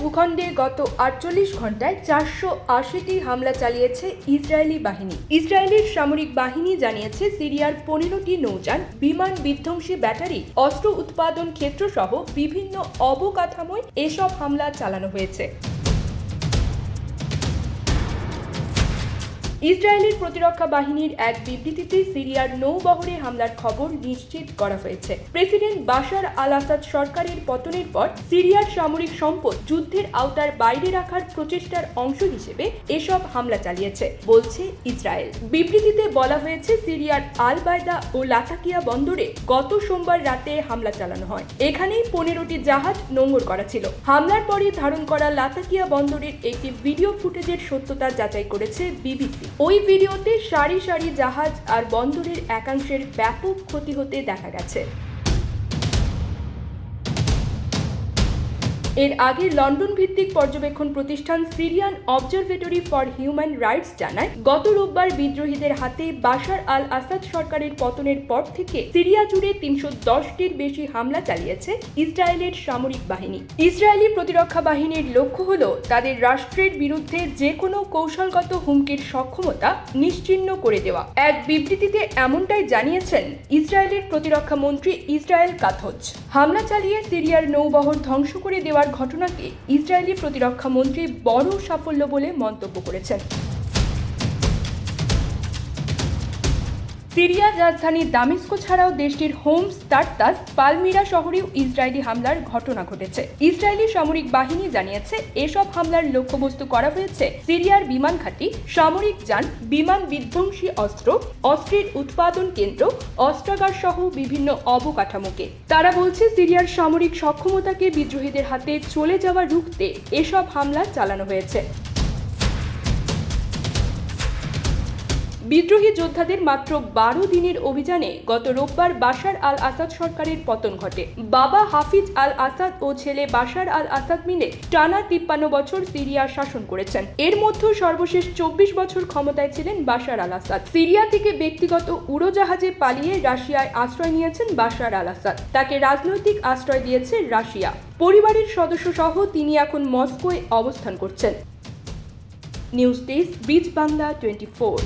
ভূখণ্ডে গত আটচল্লিশ ঘন্টায় চারশো আশিটি হামলা চালিয়েছে ইসরায়েলি বাহিনী। ইসরায়েলের সামরিক বাহিনী জানিয়েছে সিরিয়ার পনেরোটি নৌযান, বিমান বিধ্বংসী ব্যাটারি, অস্ত্র উৎপাদন ক্ষেত্রসহ বিভিন্ন অবকাঠামোয় এসব হামলা চালানো হয়েছে। ইসরায়েলের প্রতিরক্ষা বাহিনীর এক বিবৃতিতে সিরিয়ার নৌবহরে হামলার খবর নিশ্চিত করা হয়েছে। প্রেসিডেন্ট বাশার আল আসাদ সরকারের পতনের পর সিরিয়ার সামরিক সম্পদ যুদ্ধের আওতার বাইরে রাখার প্রচেষ্টার অংশ হিসেবে এসব হামলা চালিয়েছে, বলছে ইসরায়েল। বিবৃতিতে বলা হয়েছে, সিরিয়ার আল বায়দা ও লাতাকিয়া বন্দরে গত সোমবার রাতে হামলা চালানো হয়। এখানেই পনেরোটি জাহাজ নোঙর করা ছিল। হামলার পরে ধারণ করা লাতাকিয়া বন্দরের একটি ভিডিও ফুটেজের সত্যতা যাচাই করেছে বিবিসি। ওই ভিডিওতে সারি সারি জাহাজ আর বন্দরের একাংশের ব্যাপক ক্ষতি হতে দেখা গেছে। এর আগে লন্ডন ভিত্তিক পর্যবেক্ষণ প্রতিষ্ঠান Syrian Observatory for Human Rights জানায়, গত রোববার বিদ্রোহীদের হাতে বাশার আল আসাদ সরকারের পতনের পর থেকে সিরিয়া জুড়ে তিনশো দশটির বেশি হামলা চালিয়েছে ইসরায়েলের সামরিক বাহিনী। ইসরায়েলি প্রতিরক্ষা বাহিনীর লক্ষ্য হল তাদের রাষ্ট্রের বিরুদ্ধে যে কোনো কৌশলগত হুমকির সক্ষমতা নিশ্চিহ্ন করে দেওয়া। এক বিবৃতিতে এমনটাই জানিয়েছেন ইসরায়েলের প্রতিরক্ষা মন্ত্রী ইসরায়েল কাথজ হামলা চালিয়ে সিরিয়ার নৌবহর ধ্বংস করে দেওয়ার ঘটনাকে ইসরায়েলি প্রতিরক্ষা মন্ত্রী বড় সাফল্য বলে মন্তব্য করেছেন। সিরিয়ার রাজধানী দামেস্কো ছাড়াও দেশটির হোমস তার্তাস পালমিরা শহরেও ইসরায়েলি হামলার ঘটনা ঘটেছে। ইসরায়েলি সামরিক বাহিনী জানিয়েছে, এসব হামলার লক্ষ্যবস্তু করা হয়েছে সিরিয়ার বিমান ঘাঁটি, সামরিক যান, বিমান বিধ্বংসী অস্ত্র অস্ত্রের উৎপাদন কেন্দ্র, অস্ত্রাগার সহ বিভিন্ন অবকাঠামোকে। তারা বলছে, সিরিয়ার সামরিক সক্ষমতাকে বিদ্রোহীদের হাতে চলে যাওয়া রুখতে এসব হামলা চালানো হয়েছে। বিদ্রোহী যোদ্ধাদের মাত্র বারো দিনের অভিযানে গত রোববার বাশার আল আসাদ সরকারের পতন ঘটে। বাবা হাফিজ আল আসাদ ও ছেলে বাশার আল আসাদ মিলে টানা তিপ্পান্ন বছর সিরিয়া শাসন করেছেন। এর মধ্যে সর্বশেষ চব্বিশ বছর ক্ষমতায় ছিলেন বাশার আল আসাদ। সিরিয়া থেকে ব্যক্তিগত উড়োজাহাজে পালিয়ে রাশিয়ায় আশ্রয় নিয়েছেন বাশার আল আসাদ। তাকে রাজনৈতিক আশ্রয় দিয়েছে রাশিয়া। পরিবারের সদস্য সহ তিনি এখন মস্কোয় অবস্থান করছেন। নিউজ ডেস্ক বিচ বাংলা টোয়েন্টি ফোর।